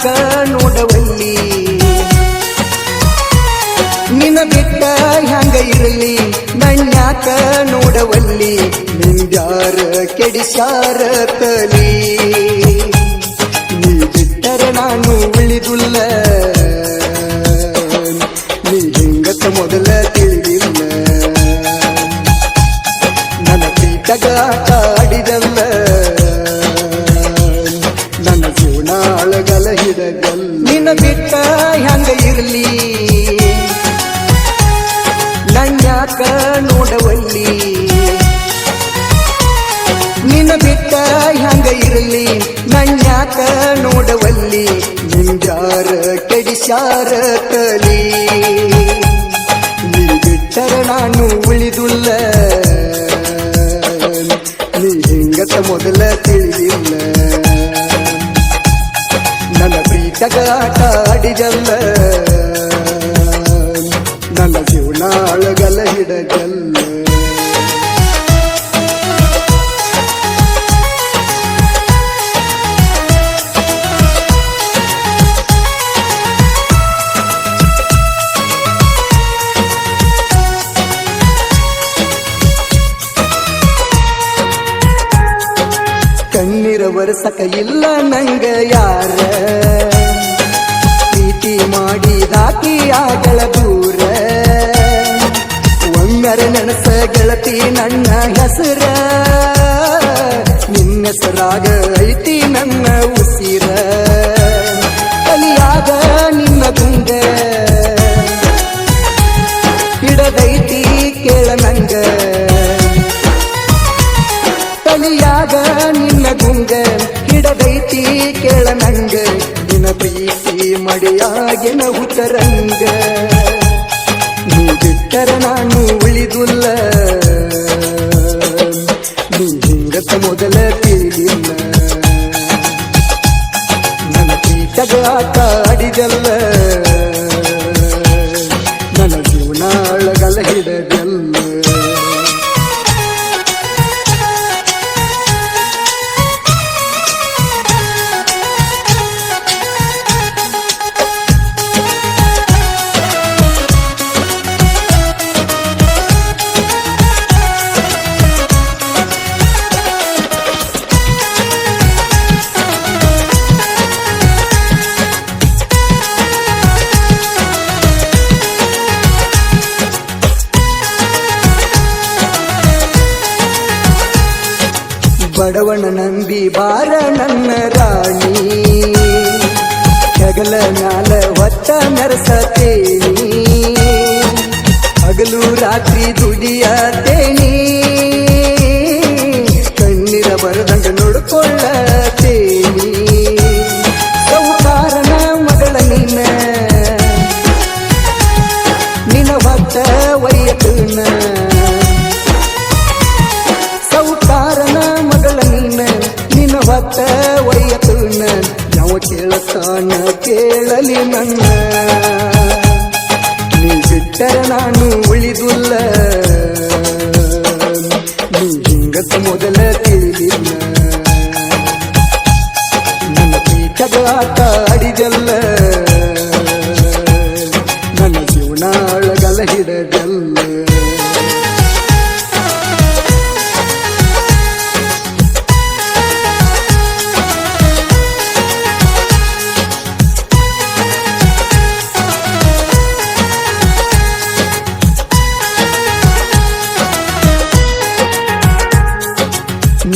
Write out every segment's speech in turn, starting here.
ನನ್ಯಾಕ ನೋಡವಲ್ಲಿ. ನಿನ್ನ ಬಿಟ್ಟ ಹ್ಯಾಂಗ ಇರಲಿ? ನನ್ಯಾಕ ನೋಡವಲ್ಲಿ? ನಿಂದ್ಯಾರ ಕೆಡಿಸ್ಯಾರ ತಲಿ. ನೀ ಬಿಟ್ಟರೆ ನಾನು ಉಳಿದುಲ್ಲ. ನೀ ಹೆಂಗತ ಮೊದಲ ತಿಳಿದಿಲ್ಲ. ನನ್ನ ಪ್ರೀತಗ ಕೆಡಿಸ್ಯಾರ ತಲಿ ನೀ ಬಿಟ್ಟರ ನಾನು ಉಳಿದುಲ್ಲ ನೀ ಹಿಂಗತ ಮೊದಲ ತಿಳಿದಿಲ್ಲ ನನ್ನ ಪ್ರೀತಗ ಆಟ ಆಡಿದಲ್ಲ ನನ್ನ ಜೀವನ ಅಳಗಲ ಹಿಡಗಲ್ಲ ಕಣ್ಣೀರ ಸಕ ಇಲ್ಲ ನಂಗ ಯಾರ? ಪ್ರೀತಿ ಮಾಡಿದಾಕಿ ಆಗಳ ದೂರ ಒಮ್ಮರ ನೆನಸ ಗೆಳತಿ ನನ್ನ ಹೆಸರ. ನಿನ್ನ ಹೆಸರಾಗ ಐತಿ ನನ್ನ ಉಸಿರ. ತಲಿಯಾಗ ನಿನ್ನ ಗುಂಗ ಹಿಡದೈತಿ ಕೇಳ ನಂಗ. ನಿನ್ನ ಪ್ರೀತಿ ಮಡಿಯಾಗಿನ ಹುತರಂಗ ನೀ ಬಿಟ್ಟರ ನಾನು ಉಳಿದುಲ್ಲ. ನೀ ಹಿಂಗತ ಮೊದಲ ತಿಳಿದಿಲ್ಲ ನನ್ನ ಪ್ರೀತಗ ಆಟ ಆಡಿದಲ್ಲ ಬಡವನ ನಂಬಿ ಬಾರ ನನ್ನ ರಾಣಿ. ಹೆಗಲ ಮ್ಯಾಲ ಹೊತ್ತ ನರಸತೇನಿ. ಹಗಲು ರಾತ್ರಿ ದುಡಿಯತೇನಿ. ಕಣ್ಣೀರ ಬರದಂಗ ನೋಡ್ಕೊಳ್ಳತೇನಿ. ಸೌಕಾರನ ಮಗಳ ನಿನ್ನ. ನಿನ್ನ ವೈಯತನ ನಿನ್ನ ಒಯ್ಯ ತುಣ್ಣ ಯಾವ ಕೇಳತಾನ ಕೇಳಲಿ ನನ್ನ. ನೀ ಬಿಟ್ಟರೆ ನಾನು ಉಳಿದುಲ್ಲ.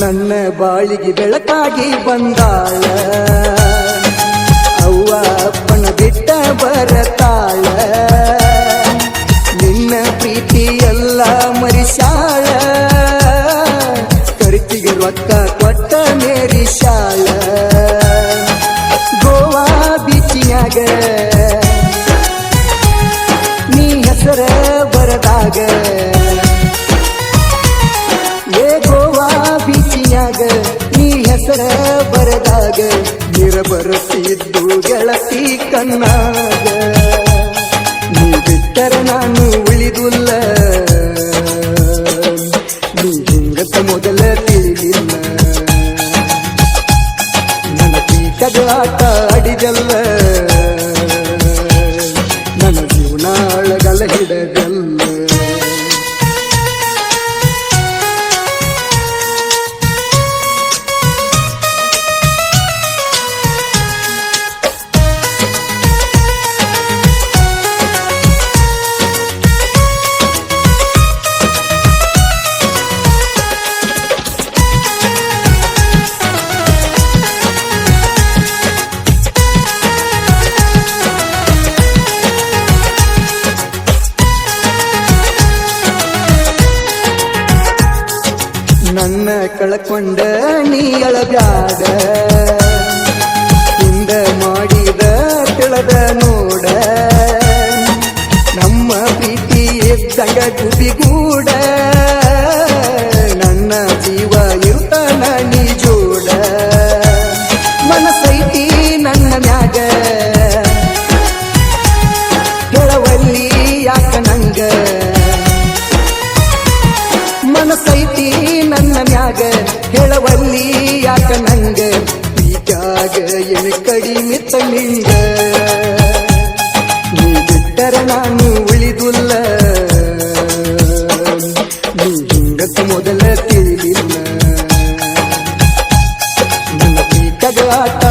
ನನ್ನ ಬಾಳಿಗೆ ಬೆಳಕಾಗಿ ಬಂದಾಳ. ಅವ್ವ ಅಪ್ಪನ ಬಿಟ್ಟ ಬರತಾಳ. ನಿನ್ನ ಪ್ರೀತಿ ಎಲ್ಲ ಮರಿಸಾಳ. ಕರಿತಿಗೆ ರೊಕ್ಕ ಕೊಟ್ಟ ಮೇರಿಸಾಳ. ಗೋವಾ ಬೀಚಿಯಾಗ ನೀ ಹೆಸರ ಬರದಾಗ ನೀ ಹೆಸರ ಬರದಾಗ ನೀರ ಬರುತ್ತಿದ್ದು ಗೆಳತಿ ಕಣ್ಣಾಗ. ನೀ ಬಿಟ್ಟರ ನಾನು ಉಳಿದುಲ್ಲ. ನೀ ಹಿಂಗತ ಮೊದಲ ತಿಳಿದಿಲ್ಲ. ನನ್ನ ಕೀಟದ ಆಟ ಆಡಿದಲ್ಲ. ನನ್ನ ಜೀವನ ಅಳಗಲ ಹಿಡದಲ್ಲ ನನ್ನ ಕಳ್ಕೊಂಡ ನೀ ಅಳಬ್ಯಾಡ ಹಿಂದ ಮಾಡಿದ ತಿಳದ ನೋಡ. ನಮ್ಮ ಪ್ರೀತಿ ಎದ್ದಂಗ ಗುಬಿಗೂಡ ಈಗಾಗ ಏನು ಕಡಿಮೆ ತಣ್ಣಿಂಗ ನೀ ಬಿಟ್ಟರ ನಾನು ಉಳಿದುಲ್ಲ ನೀ ಹಿಂಗತ್ತ ಮೊದಲ ತಿಳಿಲಿಲ್ಲ ನನ್ನ ಪೀಕದ ಆಟ